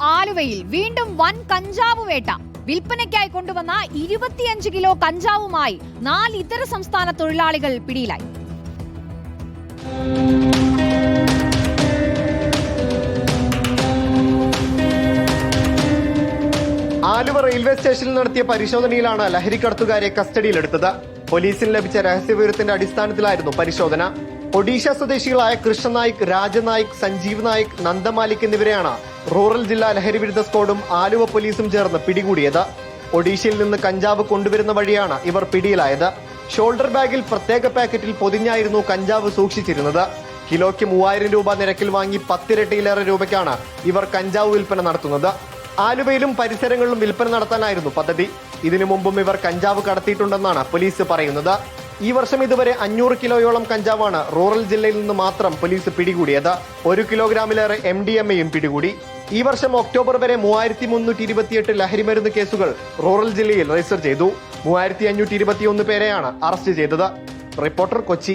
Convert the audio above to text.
ആലുവയിൽ വീണ്ടും വൻ കഞ്ചാവ് വേട്ട. വിൽപ്പനയ്ക്കായി കൊണ്ടുവന്ന ഇരുപത്തിയഞ്ച് കിലോ കഞ്ചാവുമായി നാല് ഇതര സംസ്ഥാന തൊഴിലാളികൾ പിടിയിലായി. ആലുവ റെയിൽവേ സ്റ്റേഷനിൽ നടത്തിയ പരിശോധനയിലാണ് ലഹരിക്കടത്തുകാരെ കസ്റ്റഡിയിലെടുത്തത്. പോലീസിന് ലഭിച്ച രഹസ്യവിവരത്തിന്റെ അടിസ്ഥാനത്തിലായിരുന്നു പരിശോധന. ഒഡീഷ സ്വദേശികളായ കൃഷ്ണനായിക് രാജനായിക് സഞ്ജീവ് നായിക് നന്ദമാലിക് എന്നിവരെയാണ് റൂറൽ ജില്ലാ ലഹരി വിരുദ്ധ സ്ക്വാഡും ആലുവ പോലീസും ചേർന്ന് പിടികൂടിയത്. ഒഡീഷയിൽ നിന്ന് കഞ്ചാവ് കൊണ്ടുവരുന്ന വഴിയാണ് ഇവർ പിടിയിലായത്. ഷോൾഡർ ബാഗിൽ പ്രത്യേക പാക്കറ്റിൽ പൊതിഞ്ഞായിരുന്നു കഞ്ചാവ് സൂക്ഷിച്ചിരുന്നത്. കിലോയ്ക്ക് മൂവായിരം രൂപ നിരക്കിൽ വാങ്ങി പത്തിരട്ടിയിലേറെ രൂപയ്ക്കാണ് ഇവർ കഞ്ചാവ് വിൽപ്പന നടത്തുന്നത്. ആലുവയിലും പരിസരങ്ങളിലും വിൽപ്പന നടത്താനായിരുന്നു പദ്ധതി. ഇതിനു മുമ്പും ഇവർ കഞ്ചാവ് കടത്തിയിട്ടുണ്ടെന്നാണ് പോലീസ് പറയുന്നത്. ഈ വർഷം ഇതുവരെ അഞ്ഞൂറ് കിലോയോളം കഞ്ചാവാണ് റൂറൽ ജില്ലയിൽ നിന്ന് മാത്രം പോലീസ് പിടികൂടിയത്. ഒരു കിലോഗ്രാമിലേറെ എം ഡി എം എയും പിടികൂടി. ഈ വർഷം ഒക്ടോബർ വരെ മൂവായിരത്തി മുന്നൂറ്റി ഇരുപത്തിയെട്ട് ലഹരിമരുന്ന് കേസുകൾ റൂറൽ ജില്ലയിൽ രജിസ്റ്റർ ചെയ്തു. മൂവായിരത്തി അഞ്ഞൂറ്റി ഇരുപത്തിയൊന്ന് പേരെയാണ് അറസ്റ്റ് ചെയ്തത്. റിപ്പോർട്ടർ കൊച്ചി.